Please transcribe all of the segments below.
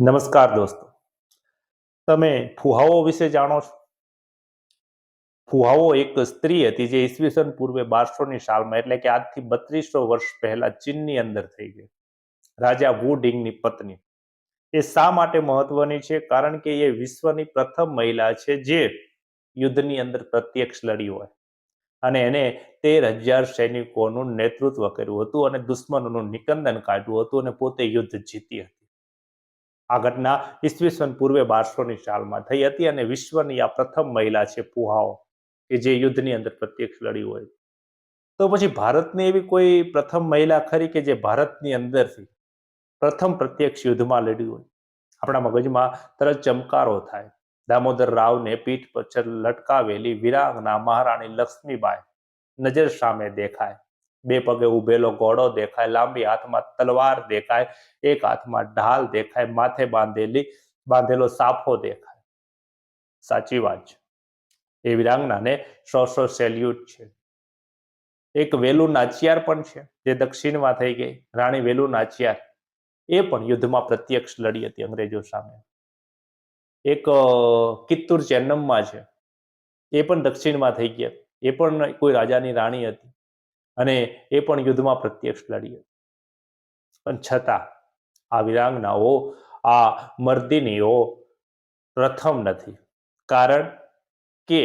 નમસ્કાર દોસ્તો. તમે ફુહાઓ વિશે જાણો છો? ફુહાવો એક સ્ત્રી હતી જે ઈસવીસન પૂર્વે બારસોની સાલમાં, એટલે કે આજથી બત્રીસો વર્ષ પહેલા ચીનની અંદર થઈ ગઈ. રાજા વુ ડિંગની પત્ની. એ શા માટે મહત્વની છે? કારણ કે એ વિશ્વની પ્રથમ મહિલા છે જે યુદ્ધની અંદર પ્રત્યક્ષ લડી હોય. અને એને તેર હજાર સૈનિકોનું નેતૃત્વ કર્યું હતું અને દુશ્મનોનું નિકંદન કાઢ્યું હતું અને પોતે યુદ્ધ જીતી હતી. આ ઘટના ઈસવીસન પૂર્વે બારસોની સાલમાં થઈ હતી અને વિશ્વની આ પ્રથમ મહિલા છે પુહાઓ, કે જે યુદ્ધની અંદર પ્રત્યક્ષ લડી હોય. તો પછી ભારતની એવી કોઈ પ્રથમ મહિલા ખરી કે જે ભારતની અંદરથી પ્રથમ પ્રત્યક્ષ યુદ્ધમાં લડી હોય? આપણા મગજમાં તરત ચમકારો થાય. દામોદર રાવને પીઠ પર લટકાવેલી વિરાંગના મહારાણી લક્ષ્મીબાઈ નજર સામે દેખાય. બે પગે ઉભેલો ઘોડો દેખાય, લાંબી હાથમાં તલવાર દેખાય, એક હાથમાં ઢાલ દેખાય, માથે બાંધેલી, બાંધેલો સાફો દેખાય. સાચી વાત છે. એ વિરાંગનાને સો સો સેલ્યુટ છે. એક વેલુ નાચિયાર પણ છે, જે દક્ષિણમાં થઈ ગઈ, રાણી વેલુ નાચિયાર. એ પણ યુદ્ધમાં પ્રત્યક્ષ લડી હતી અંગ્રેજો સામે. એક કિત્તુર ચેન્નમમાં છે. એ પણ દક્ષિણમાં થઈ ગયા. એ પણ કોઈ રાજાની રાણી હતી. અને એ પણ યુદ્ધમાં પ્રત્યક્ષ લડી પણ છતાં, આ વિરાંગનાઓ, આ મર્દિનીઓ પ્રથમ નથી. કારણ કે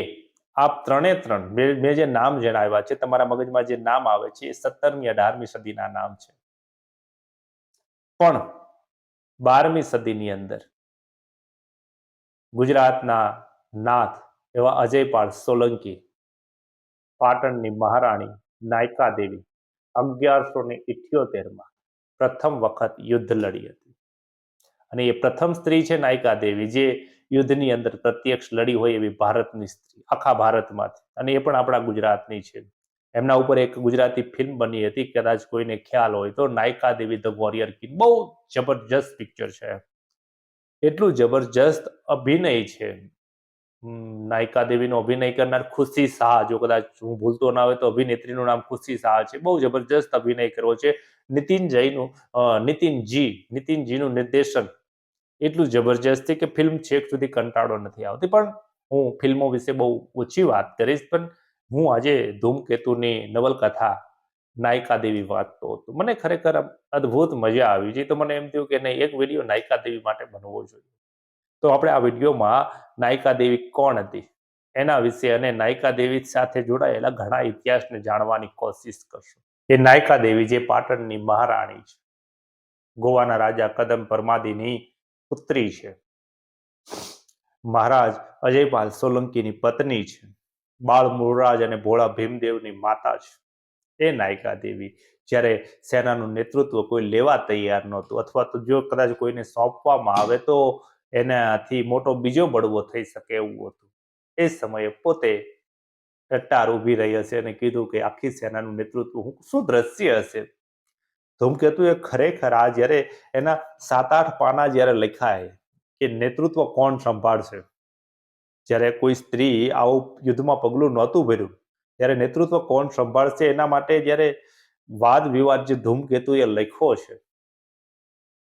આ ત્રણે ત્રણ મેં જે નામ જણાવ્યા છે, તમારા મગજમાં જે નામ આવે છે, એ સત્તરમી અઢારમી સદીના નામ છે. પણ બારમી સદીની અંદર ગુજરાતના નાથ એવા અજયપાળ સોલંકી, પાટણની મહારાણી નાયકા દેવી અગિયારસો ને ઇઠ્યોતેરમાં પ્રથમ વખત યુદ્ધ લડી હતી. અને એ પ્રથમ સ્ત્રી છે નાયકા દેવી, જે યુદ્ધની અંદર પ્રત્યક્ષ લડી હોય એવી ભારતની સ્ત્રી, આખા ભારતમાંથી. અને એ પણ આપણા ગુજરાતની છે. એમના ઉપર એક ગુજરાતી ફિલ્મ બની હતી, કદાચ કોઈને ખ્યાલ હોય તો, Nayika Devi the warrior king. બહુ જબરજસ્ત પિક્ચર છે. એટલું જબરજસ્ત અભિનય છે. નાયકા દેવીનો અભિનય કરનાર ખુશી શાહ, જો કદાચ હું ભૂલતો ના હોય તો અભિનેત્રીનું નામ ખુશી શાહ છે. બહુ જબરજસ્ત અભિનય કર્યો છે. નીતિન જયનું નીતિનજી નીતિનજીનું નિર્દેશન એટલું જબરજસ્ત છે કે ફિલ્મ છેક સુધી કંટાળો નથી આવતી. પણ હું ફિલ્મો વિશે બહુ ઓછી વાત કરીશ, પણ હું આજે ધૂમકેતુની નવલકથા નાયકા દેવી વાંચતો હતો. મને ખરેખર અદ્ભુત મજા આવી. છે તો મને એમ થયું કે નહીં, એક વીડિયો નાયકા દેવી માટે બનવો જોઈએ. તો આપણે આ વિડીયોમાં નાયકા દેવી કોણ હતી? એના વિશે અને નાયકા દેવી સાથે જોડાયેલા ઘણા ઇતિહાસને જાણવાની કોશિશ કરશું. એ નાયકા દેવી જે પાટણની મહારાણી છે. ગોવાના રાજા કદમ પરમાદીની પુત્રી છે. મહારાજ અજયપાલ સોલંકીની પત્ની છે. બાળ મૂળરાજ અને ભોળા ભીમદેવની માતા છે. એ નાયકા દેવી જ્યારે સેનાનું નેતૃત્વ કોઈ લેવા તૈયાર નહોતું અથવા તો જો કદાચ કોઈને સોંપવામાં આવે તો એનાથી મોટો બીજો બળવો થઈ શકે એવું હતું. એ સમયે પોતે ટટ્ટાર ઊભી રહી હશે અને કીધું કે આખી સેનાનું નેતૃત્વ શું દ્રશ્ય હશે? ધૂમકેતુ એ ખરેખર આ જ્યારે એના સાત આઠ પાના જ્યારે લખાય કે નેતૃત્વ કોણ સંભાળશે? જ્યારે કોઈ સ્ત્રી આવું યુદ્ધમાં પગલું નહોતું ભર્યું, ત્યારે નેતૃત્વ કોણ સંભાળશે? એના માટે જ્યારે વાદ વિવાદ જે ધૂમકેતુ એ લખ્યો છે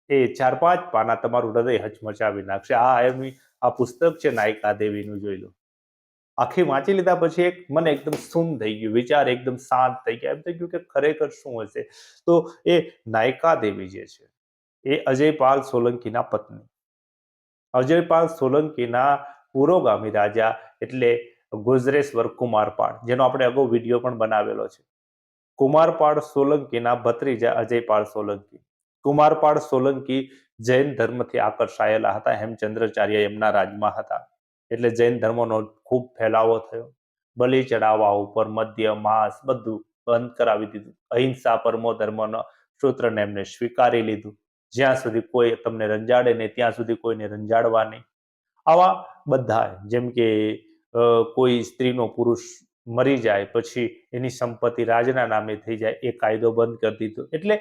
એ ચાર પાંચ પાના તમારું હૃદય હચમચાવી નાખશે. આ એમની, આ પુસ્તક છે નાયકા દેવીનું, જોઈ લો. આખી વાંચી લીધા પછી એક મને એકદમ સુન થઈ ગયું, વિચાર એકદમ શાંત થઈ ગયા. એમ થઈ ગયું કે ખરેખર શું હશે? તો એ નાયકા દેવી જે છે, એ અજયપાલ સોલંકીના પત્ની. અજયપાલ સોલંકીના પુરોગામી રાજા એટલે ગુજરેશ્વર કુમારપાળ, જેનો આપણે અગાઉ વીડિયો પણ બનાવેલો છે. કુમારપાળ સોલંકીના ભત્રીજા અજયપાળ સોલંકી. કુમારપાળ સોલંકી જૈન ધર્મથી આકર્ષાયેલા હતા. હેમચંદ્રાચાર્ય એમના રાજમાં હતા. એટલે જૈન ધર્મનો ખૂબ ફેલાવો થયો. બલિ ચડાવવા ઉપર મદ્ય, માંસ બધું બંધ કરાવી દીધું. અહિંસા પરમો ધર્મનો સૂત્રને એમને સ્વીકારી લીધું. જ્યાં સુધી કોઈ તમને રંજાડે નહીં, ત્યાં સુધી કોઈને રંજાડવા નહીં. આવા બધા જેમ કે કોઈ સ્ત્રીનો પુરુષ મરી જાય, પછી એની સંપત્તિ રાજના નામે થઈ જાય, એ કાયદો બંધ કરી દીધો. એટલે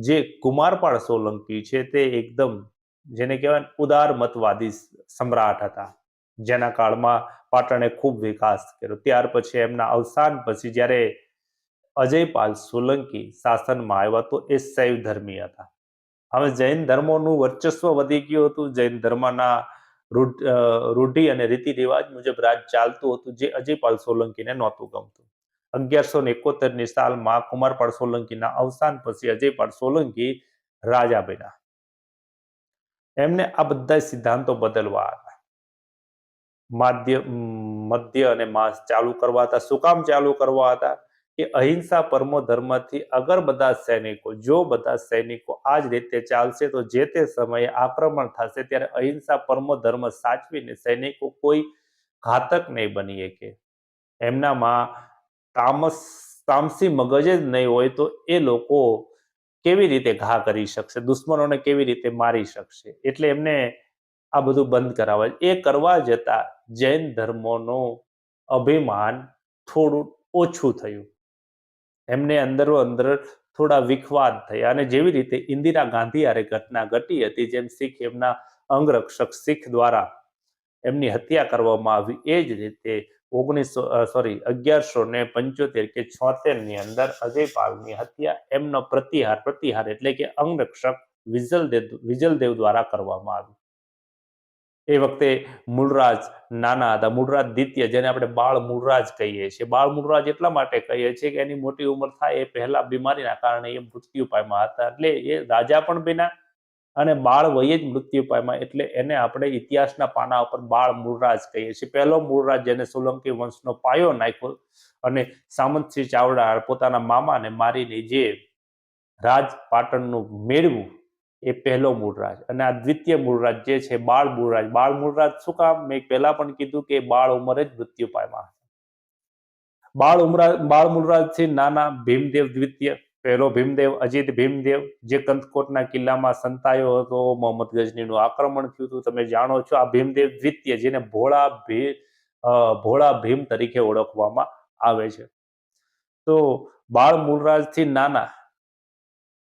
જે કુમારપાળ સોલંકી છે તે એકદમ જેને કહેવાય ઉદાર મતવાદી સમ્રાટ હતા. જેના કાળમાં પાટણે ખૂબ વિકાસ કર્યો. ત્યાર પછી એમના અવસાન પછી જ્યારે અજયપાલ સોલંકી શાસનમાં આવ્યા તો એ શૈવ ધર્મી હતા. હવે જૈન ધર્મોનું વર્ચસ્વ વધી ગયું હતું. જૈન ધર્મના રૂઢ- રૂઢિ અને રીતિ રિવાજ મુજબ રાજ ચાલતું હતું જે અજયપાલ સોલંકીને નહોતું ગમતું. અગિયારસો ને એકોતેરની સાલમાં કુમારપાળ સોલંકીના અવસાન પછી અજયપાળ સોલંકી રાજા બન્યા. એમને આ બધા સિદ્ધાંતો બદલવા હતા માધ્ય મધ્ય અને માસ ચાલુ કરવા હતા. શું કામ ચાલુ કરવા હતા? કે અહિંસા પરમો ધર્મથી અગર બધા સૈનિકો, જો બધા સૈનિકો આ જ રીતે ચાલશે, તો જે તે સમયે આક્રમણ થશે, ત્યારે અહિંસા પરમો ધર્મ સાચવીને સૈનિકો કોઈ ઘાતક નહીં બની શકે. એમનામાં તામસ, તામસી મગજ જ નહીં હોય તો એ લોકો કેવી રીતે ઘા કરી શકશે? દુશ્મનોને કેવી રીતે મારી શકશે? એટલે એમને આ બધું બંધ કરાવે એ કરવા જતા જૈન ધર્મોનું અભિમાન થોડું ઓછું થયું. એમને અંદરો અંદર થોડા વિખવાદ થયા અને જેવી રીતે ઇન્દિરા ગાંધી આરે ઘટના ઘટી હતી, જેમ શીખ એમના અંગરક્ષક શીખ દ્વારા એમની હત્યા કરવામાં આવી, એ જ રીતે ઓગણીસો સોરી અગિયારસો ને પંચોતેર કે છોતેરની અંદર અજયપાલની હત્યા એમનો પ્રતિહાર પ્રતિહાર એટલે કે અંગરક્ષક વિજલદેવ વિજલદેવ દ્વારા કરવામાં આવી. એ વખતે મૂળરાજ નાના હતા, મૂળરાજ દ્વિતીય, જેને આપણે બાળ મૂળરાજ કહીએ છીએ. બાળ મૂળરાજ એટલા માટે કહીએ છીએ કે એની મોટી ઉંમર થાય એ પહેલા બીમારીના કારણે એ મૃત્યુ પામ્યા હતા. એટલે એ રાજા પણ બન્યા અને બાળ વયે જ મૃત્યુ પામ્યા એટલે એને આપણે ઇતિહાસના પાના ઉપર બાળ મૂળરાજ કહીએ છીએ. પહેલો મૂળરાજ જેને સોલંકી વંશનો પાયો નાખ્યો અને સામંતસિંહ ચાવડા પોતાના મામાને મારીને જે રાજ પાટણનું મેળવું એ પહેલો મૂળરાજ. અને આ દ્વિતીય મૂળરાજ જે છે, બાળ મૂળરાજ. બાળ મૂળરાજ શું કામ? મેં પહેલા પણ કીધું કે બાળ ઉંમરે જ મૃત્યુ પામ્યા બાળ ઉમરા, બાળ મૂળરાજથી નાના ભીમદેવ દ્વિતીય પહેલો ભીમદેવ, અજીત ભીમદેવ, જે કંથકોટના કિલ્લામાં સંતાયો હતો, મોહમ્મદ ગજનીનું આક્રમણ થયું હતું. તમે જાણો છો, આ ભીમદેવ દ્વિતીય, જેને ભોળા ભી ભોળા ભીમ તરીકે ઓળખવામાં આવે છે. તો બાળ મૂળરાજથી નાના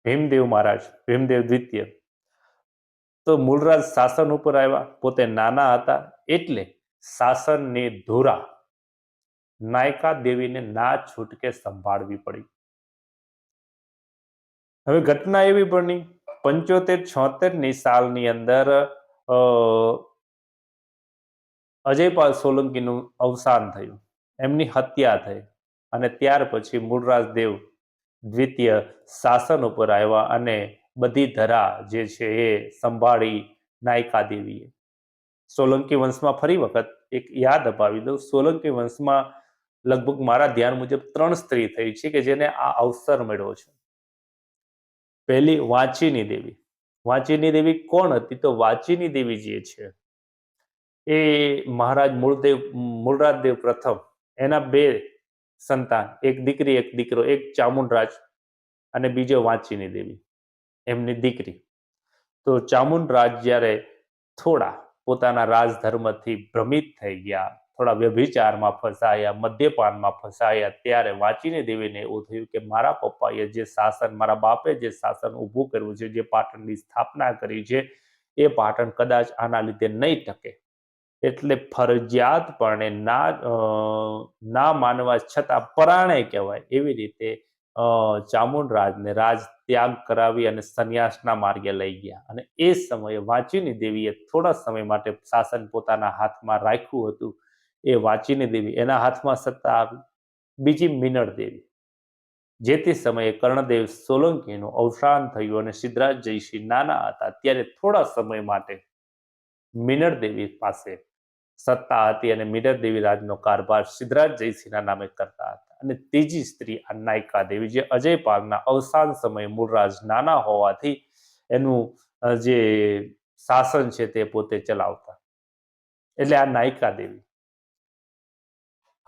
ભીમદેવ મહારાજ, ભીમદેવ દ્વિતીય. તો મૂળરાજ શાસન ઉપર આવ્યા, પોતે નાના હતા, એટલે શાસનની ધુરા નાયકા દેવીને ના છૂટકે સંભાળવી પડી. હવે ઘટના એવી બની, પંચોતેર છોતેરની સાલની અંદર અજયપાલ સોલંકીનું અવસાન થયું. એમની હત્યા થઈ અને ત્યાર પછી મૂળરાજ દેવ દ્વિતીય શાસન ઉપર આવ્યા અને બધી ધરા જે છે એ સંભાળી નાયકા દેવીએ. સોલંકી વંશમાં ફરી વખત એક યાદ અપાવી દઉં. સોલંકી વંશમાં લગભગ મારા ધ્યાન મુજબ ત્રણ સ્ત્રી થઈ છે કે જેને આ અવસર મળ્યો છે. પહેલી વાંચીની દેવી. વાંચીની દેવી કોણ હતી? તો વાંચીની દેવી જે છે, એ મહારાજ મૂળદેવ, મૂળરાજદેવ પ્રથમ. એના બે સંતાન, એક દીકરી, એક દીકરો, એક ચામુંડરાજ અને બીજો વાંચીની દેવી, એમની દીકરી. તો ચામુંડરાજ જ્યારે થોડા પોતાના રાજધર્મથી ભ્રમિત થઈ ગયા થોડા વ્યભિચારમાં ફસાયા, મદ્યપાનમાં ફસાયા. ત્યારે વાંચીને દેવીને એવું થયું કે મારા પપ્પાએ જે શાસન, મારા બાપે જે શાસન ઊભું કર્યું છે, જે પાટણની સ્થાપના કરી છે, એ પાટણ કદાચ આના લીધે નહીં ટકે. એટલે ફરજિયાતપણે ના ના માનવા છતાં પરાણે કહેવાય એવી રીતે ચામુંડરાજને રાજ ત્યાગ કરાવી અને સંન્યાસના માર્ગે લઈ ગયા. અને એ સમયે વાંચીની દેવીએ થોડા સમય માટે શાસન પોતાના હાથમાં રાખ્યું હતું. એ વાંચીને દેવી, એના હાથમાં સત્તા આવી. બીજી મિનળ દેવી. જે તે સમયે કર્ણદેવ સોલંકીનું અવસાન થયું અને સિદ્ધરાજ જયસિંહ નાના હતા, ત્યારે થોડા સમય માટે મિનળ દેવી પાસે સત્તા હતી અને મિનળ દેવી રાજનો કારભાર સિદ્ધરાજ જયસિંહના નામે કરતા હતા. અને ત્રીજી સ્ત્રી આ નાયકા દેવી, જે અજયપાલના અવસાન સમયે મૂળરાજ નાના હોવાથી એનું જે શાસન છે તે પોતે ચલાવતા. એટલે આ નાયકા દેવી.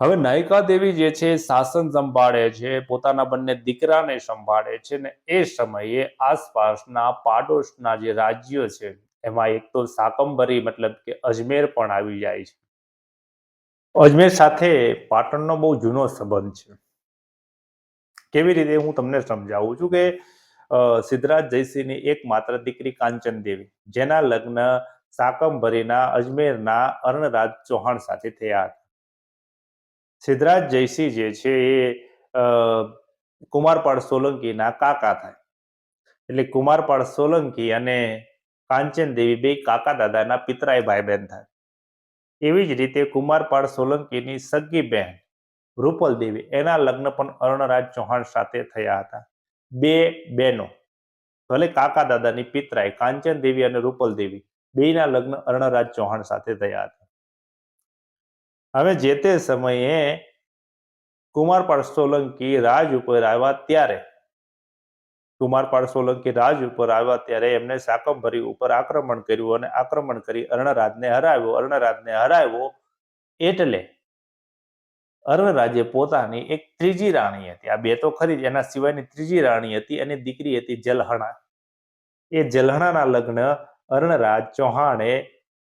હવે નાયકા દેવી જે છે, શાસન સંભાળે છે, પોતાના બંને દીકરાને સંભાળે છે ને એ સમયે આસપાસના પાડોશના જે રાજ્યો છે, એમાં એક તો સાકંબરી મતલબ કે અજમેર પણ આવી જાય છે. અજમેર સાથે પાટણનો બહુ જૂનો સંબંધ છે. કેવી રીતે હું તમને સમજાવું છું કે સિદ્ધરાજ જયસિંહની એક માત્ર દીકરી કાંચન દેવી, જેના લગ્ન સાકંબરીના, અજમેરના અર્ણરાજ ચૌહાણ સાથે થયા હતા. સિદ્ધરાજ જયસિંહ જે છે એ કુમારપાળ સોલંકીના કાકા થાય. એટલે કુમારપાળ સોલંકી અને કાંચન દેવી બે કાકા દાદાના પિતરાય ભાઈ બહેન થાય. એવી જ રીતે કુમારપાળ સોલંકીની સગી બહેન રૂપલ દેવી, એના લગ્ન પણ અર્ણરાજ ચૌહાણ સાથે થયા હતા. બે બહેનો, ભલે કાકા દાદાની પિતરાય કાંચન દેવી અને રૂપલ દેવી, બેના લગ્ન અર્ણરાજ ચૌહાણ સાથે થયા હતા. હવે જે તે સમયે કુમારપાળ સોલંકી રાજ ઉપર આવ્યા ત્યારે કુમારપાળ સોલંકી રાજ ઉપર આવ્યા ત્યારે એમને શાકંભરી ઉપર આક્રમણ કર્યું અને આક્રમણ કરી અર્ણરાજને હરાવ્યો. અર્ણરાજને હરાવ્યો એટલે અર્ણરાજે પોતાની એક ત્રીજી રાણી હતી. આ બે તો ખરી જ, એના સિવાયની ત્રીજી રાણી હતી, એની દીકરી હતી જલહણા. એ જલહણાના લગ્ન અર્ણરાજ ચૌહાણે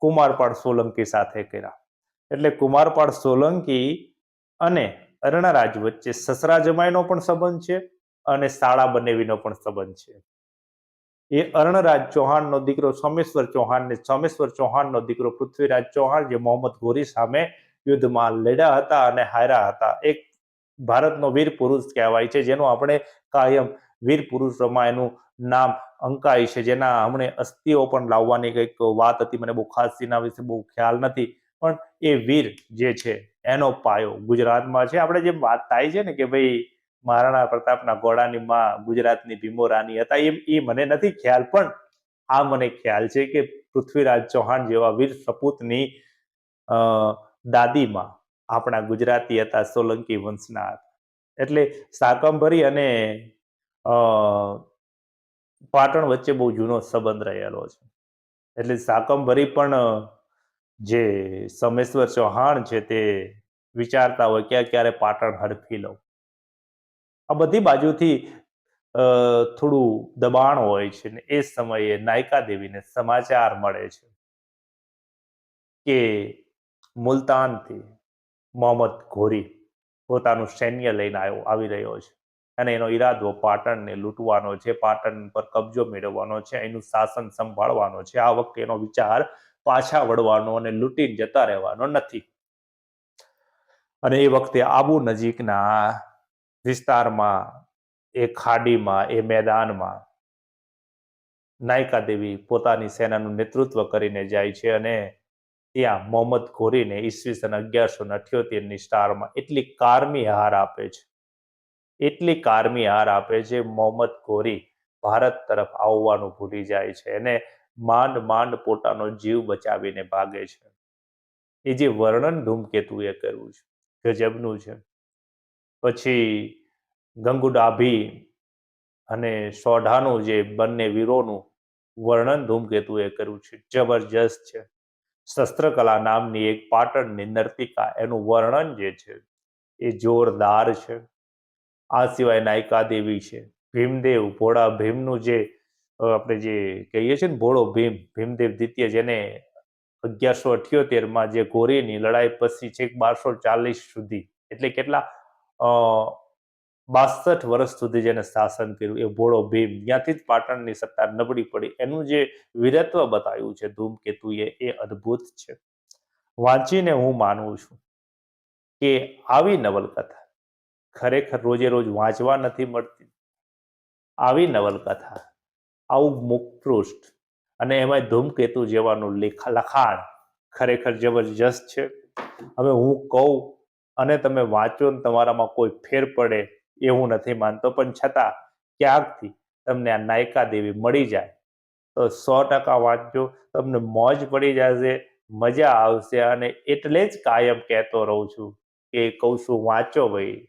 કુમારપાળ સોલંકી સાથે કર્યા. એટલે કુમારપાળ સોલંકી અને અર્ણરાજ વચ્ચે સસરા જમાઈનો પણ સંબંધ છે અને શાળા બનેવીનો પણ સંબંધ છે. એ અર્ણરાજ ચૌહાણનો દીકરો સોમેશ્વર ચૌહાણ ને સોમેશ્વર ચૌહાણનો દીકરો પૃથ્વીરાજ ચૌહાણ જે મોહમ્મદ ઘોરી સામે યુદ્ધમાં લડ્યા હતા અને હાર્યા હતા. એક ભારતનો વીર પુરુષ કહેવાય છે જેનું આપણે કાયમ વીર પુરુષોમાં એનું નામ અંકાય છે. જેના હમણે અસ્થિઓ પણ લાવવાની કંઈક વાત હતી. મને બહુ ખાસ વિશે બહુ ખ્યાલ નથી. પણ એ વીર જે છે, એનો પાયો ગુજરાતમાં છે. આપણે જે વાત થાય છે ને કે ભાઈ મહારાણા પ્રતાપના ઘોડાની માં ગુજરાતની ભીમો રાની હતા, એમ એ મને નથી ખ્યાલ, પણ આ મને ખ્યાલ છે કે પૃથ્વીરાજ ચૌહાણ જેવા વીર સપૂતની દાદીમાં આપણા ગુજરાતી હતા સોલંકી વંશના. હતા એટલે શાકંભરી અને પાટણ વચ્ચે બહુ જૂનો સંબંધ રહેલો છે. એટલે શાકંભરી પણ જે સમેશ્વર ચૌહાણ છે તે વિચારતા હોય કે ક્યારે પાટણ હડફી લઉં. આ બધી બાજુથી થોડું દબાણ હોય છે ને એ સમયે નાયકા દેવીને સમાચાર મળે છે કે મુલતાનથી મોહમ્મદ ઘોરી પોતાનું સૈન્ય લઈને આવ્યો, આવી રહ્યો છે. અને એનો ઈરાદો પાટણને લૂંટવાનો છે, પાટણ પર કબજો મેળવવાનો છે, એનું શાસન સંભાળવાનો છે. આ વખતે એનો વિચાર પાછા વળવાનો અને લૂંટીને જતા રહેવાનો નથી. અને એ વખતે આબુ નજીકના વિસ્તારમાં, એ ખાડીમાં, એ મેદાનમાં નાયકા દેવી પોતાની સેનાનું નેતૃત્વ કરીને જાય છે અને ત્યાં મોહમ્મદ ઘોરીને ઈસવીસન અગિયારસો અઠ્યોતેરની સ્ટારમાં એટલી કારમી હાર આપે છે. એટલી કારમી હાર આપે છે, મોહમ્મદ ઘોરી ભારત તરફ આવવાનું ભૂલી જાય છે. અને માંડ માંડ પોતાનો જીવ બચાવીને ભાગે છે. એ જે વર્ણન ધૂમકેતુએ કર્યું છે, ગજબનું છે. પછી ગંગુડાભી અને સોઢાનું જે બંને વીરોનું વર્ણન ધૂમકેતુએ કર્યું છે. જબરજસ્ત છે. શસ્ત્રકલા નામની એક પાટણની નર્તિકા, એનું વર્ણન જે છે એ જોરદાર છે. આ સિવાય નાયકા દેવી છે, ભીમદેવ ભોળા ભીમનું જે આપણે જે કહીએ છીએ ને, ભોળો ભીમ, ભીમદેવ દ્વિતીય જેને અગિયારસો અઠ્યોતેરમાં જે ઘોરીની લડાઈ પછી છેક બારસો ચાલીસ સુધી, એટલે કેટલા? બાસઠ વર્ષ સુધી જેને શાસન કર્યું, એ ભોળો ભીમ. ત્યાંથી જ પાટણની સત્તા નબળી પડી. એનું જે વીરત્વ બતાવ્યું છે ધૂમકેતુએ એ અદ્ભુત છે. વાંચીને હું માનું છું કે આવી નવલકથા ખરેખર રોજે રોજ વાંચવા નથી મળતી. આવી નવલકથા આવું મુખપૃષ્ઠ અને એમાં ધૂમકેતુ જેવાનું લેખા, લખાણ ખરેખર જબરજસ્ત છે. હવે હું કહું અને તમે વાંચો ને તમારામાં કોઈ ફેર પડે એવું નથી માનતો. પણ છતાં ક્યાંકથી તમને આ નાયકા દેવી મળી જાય? તો સો ટકા વાંચજો. તમને મોજ પડી જશે, મજા આવશે અને એટલે જ કાયમ કહેતો રહું છું કે કહું છું, વાંચો ભાઈ.